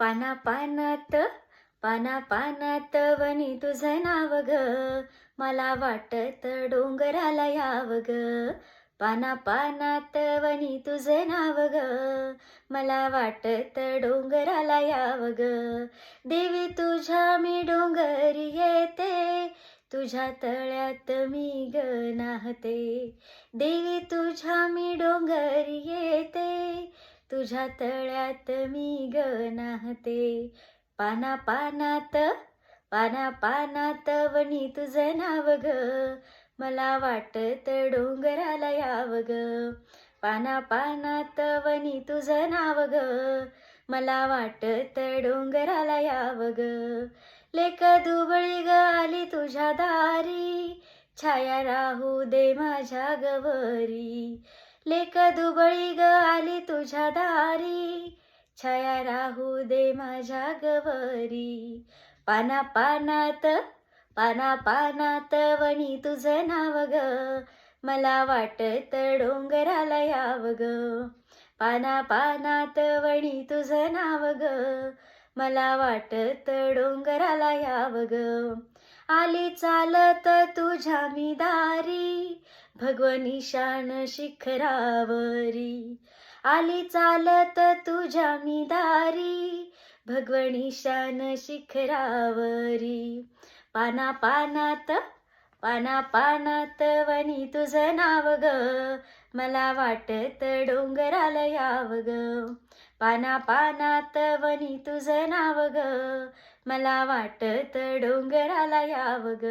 पाना पानात पाना पानात वनी तुझं नाव ग. मला वाटत डोंगराला याव ग. पाना पानात वनी तुझं नाव ग. मला वाटत डोंगराला याव ग. देवी तुझ्या मी डोंगर येते तुझ्या तळ्यात मी ग नाहते देवी तुझ्या मी डोंगर येते तुझ्या तळ्यात मी ग नाहते पाना पानात पाना पानात वनी तुझं नाव ग. मला वाटत डोंगराला याव ग. पाना पानात वनी तुझं नाव ग. मला वाटत डोंगराला याव ग. लेक दुबळी ग आली तुझ्या दारी. छाया राहू दे माझ्या गवरी. लेक दुबळी ग आली तुझ्या दारी. छाया राहू दे माझ्या गवरी पाना पानात पाना पानात वणी तुझं नाव ग. मला वाटत डोंगराला याव ग. पाना पानात वणी तुझं नाव ग. मला वाटत डोंगराला याव ग. आली चालत तुझ्या मी दारी. भगवनी शान शिखरावरी. आली चालत तुझ्या मी दारी. शान शिखरावरी. पाना पानात पाना पानात वनी तुझं नाव ग. मला वाटत डोंगराला याव ग. पाना पानात वनी तुझं नाव ग. मला वाटत डोंगराला याव ग.